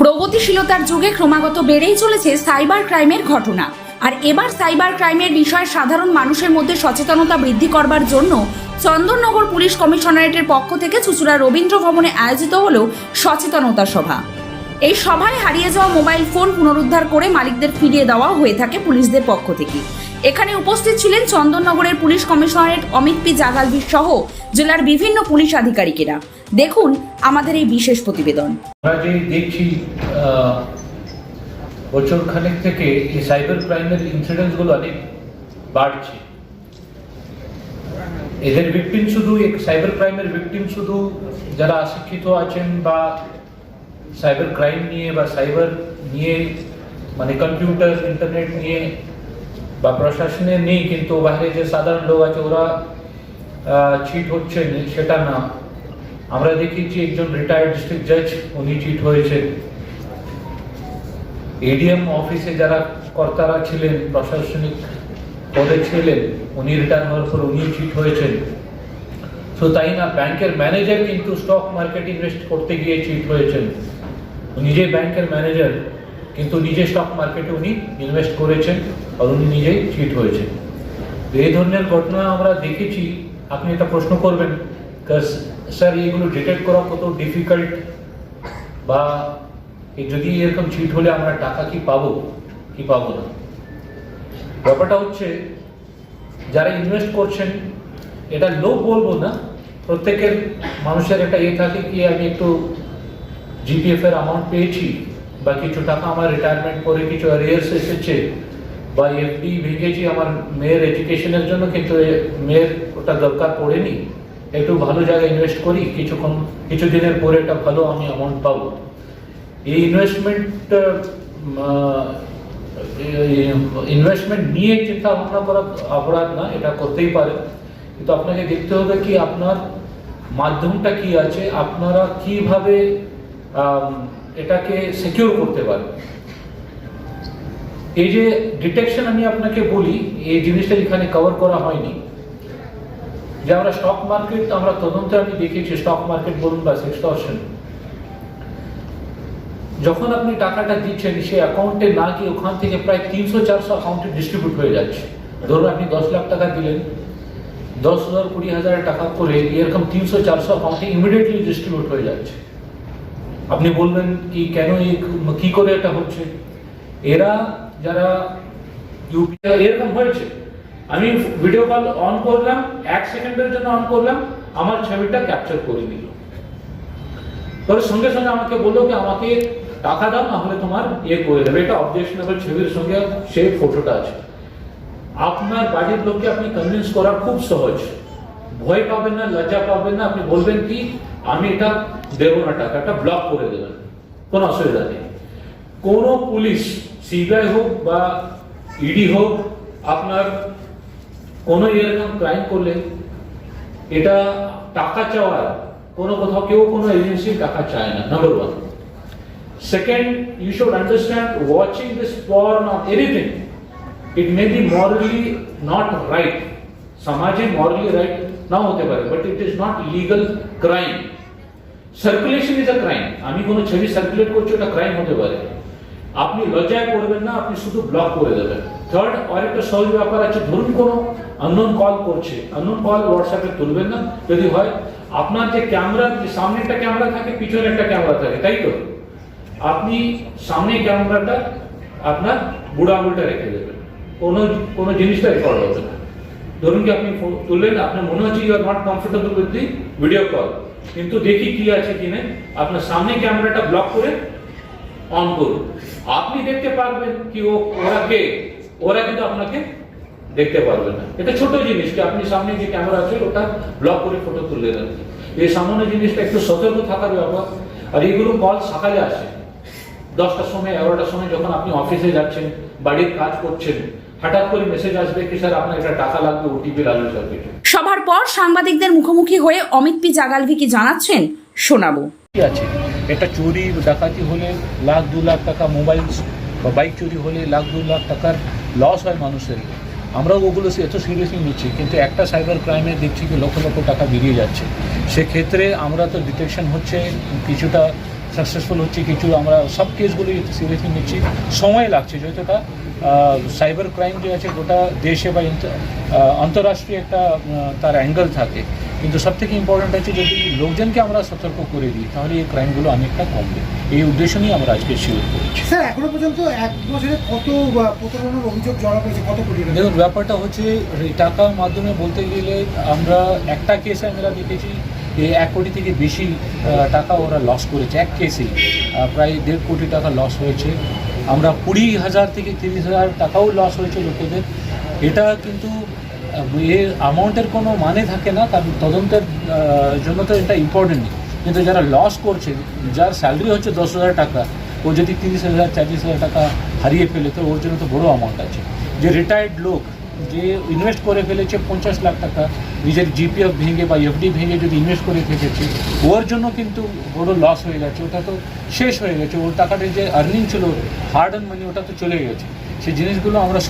প্রগতিশীলতার যুগে ক্রমাগত বেড়েই চলেছে সাইবার ক্রাইমের ঘটনা। আর এবার সাইবার ক্রাইমের বিষয়ে সাধারণ মানুষের মধ্যে সচেতনতা বৃদ্ধি করবার জন্য চন্দননগর পুলিশ কমিশনারেটের পক্ষ থেকে চুচুড়া রবীন্দ্র ভবনে আয়োজিত হল সচেতনতা সভা। এই সভায় হারিয়ে যাওয়া মোবাইল ফোন পুনরুদ্ধার করে মালিকদের ফিরিয়ে দেওয়া হয়ে থাকে পুলিশদের পক্ষ থেকে। এখানে উপস্থিত ছিলেন চন্দননগরের পুলিশ কমিশনারেট অমিত পি জাগালভি সহ জেলার বিভিন্ন পুলিশ আধিকারিকেরা। দেখুন আমাদের এই বিশেষ প্রতিবেদন। আমরা যে দেখছি বছর খানেক থেকে এই সাইবার ক্রাইমের ইনসিডেন্টসগুলো অনেক বাড়ছে। এদের ভিকটিম শুধু সাইবার ক্রাইমের ভিকটিম শুধু যারা অশিক্ষিত আছেন বা সাইবার ক্রাইম নিয়ে বা সাইবার নিয়ে মানে কম্পিউটার ইন্টারনেট নিয়ে বা প্রশাসনে নেই, কিন্তু বাইরে যে সাধারণ লোক আছে, ওরা চিট হচ্ছে সেটা না। আমরা দেখেছি একজন রিটায়ার্ড ডিস্ট্রিক্ট জাজ উনি চিট হয়েছে এডিএম অফিসে যারা কর্তারা ছিলেন, প্রশাসনিক পদে ছিলেন, উনি রিটায়ার হওয়ার পর উনি চিট হয়েছেন। তো তাই না ব্যাংকের ম্যানেজার কিন্তু স্টক মার্কেট ইনভেস্ট করতে গিয়ে চিট হয়েছেন। নিজে ব্যাংকের ম্যানেজার কিন্তু নিজে স্টক মার্কেটে উনি ইনভেস্ট করেছেন। আর উনি নিজেই চিট হয়েছেন তো এই ধরনের ঘটনা আমরা দেখেছি, আপনি এটা প্রশ্ন করবেন স্যার এগুলো ডিটেক্ট করা কত ডিফিকাল্ট বা এ যদি এরকম চিট হলে আমরা টাকা কি পাবো? কি পাবো না ব্যাপারটা হচ্ছে, যারা ইনভেস্ট করছেন, এটা লোক বলব না, প্রত্যেকের মানুষের একটা ইয়ে থাকে কি, আমি একটু জিপিএফ এর অ্যামাউন্ট পেয়েছি, বা কিছু টাকা আমার রিটায়ারমেন্ট করে কিছু এসেছে বা এফডি ভেঙেছি আমার মেয়ের এডুকেশনের জন্য, কিন্তু মেয়ের ওটা দরকার পড়েনি। একটু ভালো জায়গায় ইনভেস্ট করি, কিছুক্ষণ কিছু দিনের পরে একটা ভালো আমি অ্যামাউন্ট পাবো। এই ইনভেস্টমেন্ট ইনভেস্টমেন্ট নিয়ে চিন্তা ভাবনা করা অপরাধ না, এটা করতেই পারে। কিন্তু আপনাকে দেখতে হবে কি, আপনার মাধ্যমটা কি আছে, আপনারা কীভাবে এটাকে সিকিউর করতে পারেন। এই যে ডিটেকশন আমি আপনাকে বলি, এই জিনিসটা এখানে কভার করা হয়নি। যে আমরা স্টক মার্কেট আমরা তদন্তে আমি দেখেছি স্টক মার্কেট বলুন বা এক্সটর্শন যখন আপনি টাকাটা দিচ্ছেন, সে অ্যাকাউন্টে না গিয়ে ওখান থেকে প্রায় তিনশো, চারশো অ্যাকাউন্টে ডিস্ট্রিবিউট হয়ে যাচ্ছে। ধরুন আপনি দশ লাখ টাকা দিলেন, দশ হাজার, কুড়ি হাজার টাকা করে এরকম তিনশো, চারশো অ্যাকাউন্টে ইমিডিয়েটলি ডিস্ট্রিবিউট হয়ে যাচ্ছে। আপনি বলবেন কি, কেন এই কি করে এটা হচ্ছে? এরা যারা ইউপিআই এরকম হয়েছে। আমি ভিডিও কল অন করলাম, এক সেকেন্ডের জন্য অন করলাম, আমার ছবিটা ক্যাপচার করে নিল পরে সঙ্গে সঙ্গে আমাকে বলল কি, আমাকে টাকা দাও না হলে তোমার ইয়ে করে দেবে। এটা অবজেকশনেবল ছবির সঙ্গে সেই ফটোটা আছে। আপনার বাড়ির লোককে আপনি কনভিন্স করা খুব সহজ। ভয় পাবেন না, লজ্জা পাবেন না। আপনি বলবেন কি, আমি এটা দেবো না টাকাটা ব্লক করে দেবেন। কোনো অসুবিধা নেই। কোনো পুলিশ সিবিআই হোক বা ইডি হোক আপনার কোনো এরকম ক্রাইম করলে এটা টাকা চাওয়ার কোনো কোথাও কেউ কোনো এজেন্সি টাকা চায় না number one Second, you should understand watching this porn or anything, it may be morally not right. সমাজে morally right নাও হতে পারে but it is not legal crime. Circulation is a crime আমি কোনো ছবি সার্কুলেট করছি ওটা ক্রাইম হতে পারে আপনি লজ্জায় পড়বেন না, আপনি শুধু ব্লক করে দেবেন। থার্ড আরেকটা সহজ ব্যাপার আছে, ধরুন কোনো আননোন কল করছে। আননোন কল হোয়াটসঅ্যাপে তুলবেন না। যদি হয়, আপনার যে ক্যামেরা সামনে একটা ক্যামেরা থাকে, পিছনে একটা ক্যামেরা থাকে, তাই তো? আপনি সামনে ক্যামেরাটা আপনার বুড়া আঙুলটা রেখে দেবেন। কোনো কোনো জিনিসটা রেকর্ড হবে না ধরুন কি আপনি তুললেন, আপনার মনে হচ্ছে you are not comfortable with the video call কিন্তু দেখি কি আছে কি নেই আপনার সামনে ক্যামেরাটা ব্লক করে অন করুন। আপনি দেখতে পারবেন কি ও ওরা কে? ওরা কিন্তু আপনাকে দেখতে পারবে না। এটা ছোট জিনিস কি আপনি সামনে যে ক্যামেরা আছে ওটা ব্লক করে ফটো তুলে দেন। এই সামান্য জিনিসটা একটু সতর্ক থাকার ব্যাপার। আর এইগুলো কল সকালে আসে। দশটার সময় এগারোটার সময় যখন আপনি অফিসে যাচ্ছেন বাড়ির কাজ করছেন হঠাৎ করে মেসেজ আসবে কি স্যার আপনার একটা টাকা লাগবে ওটিপি লাগবে সব কিছু। সভার পর সাংবাদিকদের মুখোমুখি হয়ে অমিত পি জাগালভি কি জানাচ্ছেন শোনাবো। কি আছে? এটা চুরি, ডাকাতি হলে লাখ দু লাখ টাকা মোবাইল বা বাইক চুরি হলে লাখ দু লাখ টাকার লস হয় মানুষের। আমরাও ওগুলো এত সিরিয়াসলি নিচ্ছি, কিন্তু একটা সাইবার ক্রাইমে দেখছি কি লক্ষ লক্ষ টাকা বেরিয়ে যাচ্ছে। সেক্ষেত্রে আমরা তো ডিটেকশন হচ্ছে, কিছুটা সাকসেসফুল হচ্ছে, কিছু আমরা সব কেসগুলো সিরিয়াসলি নিচ্ছি। সময় লাগছে, যেহেতু সাইবার ক্রাইম যে আছে, গোটা দেশে বা আন্তঃরাষ্ট্রীয় একটা তার অ্যাঙ্গেল থাকে। কিন্তু সব থেকে ইম্পর্টেন্ট আছে যদি লোকজনকে আমরা সতর্ক করে দিই তাহলে এই ক্রাইমগুলো অনেকটা কমবে। এই উদ্দেশ্য নিয়ে আমরা আজকে শিবির করেছি। স্যার এখনও পর্যন্ত এক বছরে কত প্রতারণার অভিযোগ জড়া পেয়েছে কত কোটি দেখুন ব্যাপারটা হচ্ছে টাকার মাধ্যমে বলতে গেলে আমরা একটা কেসে আমরা দেখেছি যে এক কোটি থেকে বেশি টাকা ওরা লস করেছে এক কেসেই আহ, প্রায় দেড় কোটি টাকা লস হয়েছে। আমরা কুড়ি হাজার থেকে তিরিশ হাজার টাকাও লস হয়েছে লোকেদের। এটা কিন্তু এর অ্যামাউন্টের কোনো মানে থাকে না কারণ তদন্তের জন্য তো এটা ইম্পর্টেন্ট কিন্তু যারা লস করছে, যার স্যালারি হচ্ছে দশ হাজার টাকা, ও যদি তিরিশ হাজার চাল্লিশ হাজার টাকা হারিয়ে ফেলে, তো ওর জন্য তো বড় অ্যামাউন্ট আছে। যে রিটায়ার্ড লোক, যে ইনভেস্ট করে ফেলেছে পঞ্চাশ লাখ টাকা, নিজের জিপিএফ ভেঙে বা এফডি ভেঙে যদি ইনভেস্ট করে থেকেছে ওর জন্য কিন্তু বড় লস হয়ে গেছে, ওটা তো শেষ হয়ে গেছে। ওর টাকাটা যে আর্নিং ছিল হার্ড অ্যান্ড মানি ওটা তো চলে গেছে। সেই জিনিসগুলো আমরা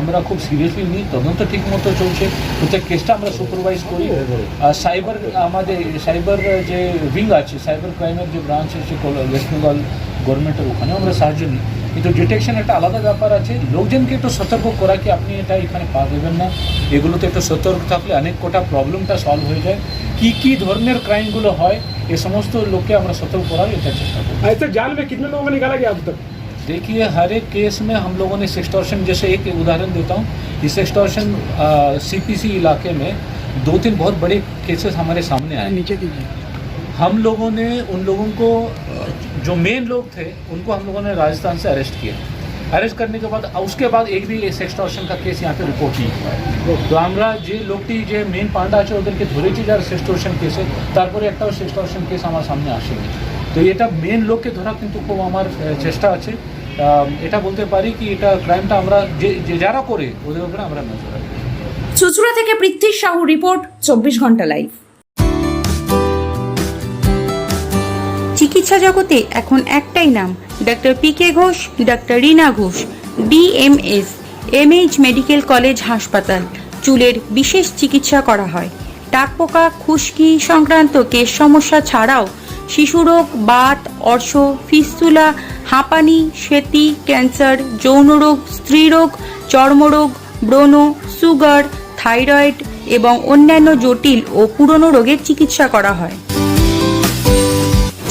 আমরা খুব সিরিয়াসলি নিই তদন্ত ঠিক মতো চলছে। প্রত্যেক কেসটা আমরা সুপারভাইজ করি। হ্যাঁ, হ্যাঁ। আর সাইবার আমাদের সাইবার যে উইং আছে সাইবার ক্রাইমের যে ব্রাঞ্চ আছে ওয়েস্ট বেঙ্গল গভর্নমেন্টের ওখানেও আমরা সাহায্য নিই। কিন্তু ডিটেকশন একটা আলাদা ব্যাপার আছে। লোকজনকে একটু সতর্ক করা কি আপনি এটা এখানে পা দেবেন না? এগুলোতে একটু সতর্ক থাকলে অনেক কটা প্রবলেমটা সলভ হয়ে যায়। কি কি ধরনের ক্রাইমগুলো হয় এ সমস্ত লোককে আমরা সতর্ক করার এটা চেষ্টা করি আচ্ছা, জানবে কিন্তু লোক নিকালা গিয়ে निकाला गया अब तक देखिए हर एक केस में हम लोगों ने सेक्सटॉर्शन जैसे एक उदाहरण देता हूँ इस सेक्सटॉर्शन सीपीसी इलाके में दो तीन बहुत बड़े केसेस हमारे सामने आए নিচে দিকে हम लोगों ने उन लोगों को जो मेन लोग थे उनको हम लोगों ने राजस्थान से अरेस्ट किया अरेस्ट करने के बाद उसके बाद एक भी সেক্সটর্শন का কেস यहाँ पे রিপোর্ট नहीं हुआ তো আমরা যে লোকটি যে মেন পান্ডা আছে ওদেরকে ধরেছি যার সেক্সটর্শন কেসে তারপরে একটাও সেক্সটর্শন কেস আমার সামনে আসেনি তো এটা মেন লোককে ধরা কিন্তু খুব আমার চেষ্টা আছে। এটা বলতে পারি কি এটা ক্রাইমটা আমরা যে যে যারা করে ওদের উপরে আমরা নজর রাখি। চুচুড়া থেকে পৃথ্বী সাহু রিপোর্ট চব্বিশ ঘণ্টা লাইভ চিকিৎসা জগতে এখন একটাই নাম ডাক্তার P K Ghosh doctor Rina Ghosh DMS MH medical college হাসপাতাল চুলের বিশেষ চিকিৎসা করা হয়। টাকপোকা খুশকি সংক্রান্ত কেশ সমস্যা ছাড়াও শিশুরোগ বাত, অর্শ, ফিস্তুলা, হাঁপানি, সেতি, ক্যান্সার যৌনরোগ স্ত্রীরোগ চর্মরোগ ব্রণ, সুগার, থাইরয়েড এবং অন্যান্য জটিল ও পুরনো রোগের চিকিৎসা করা হয়।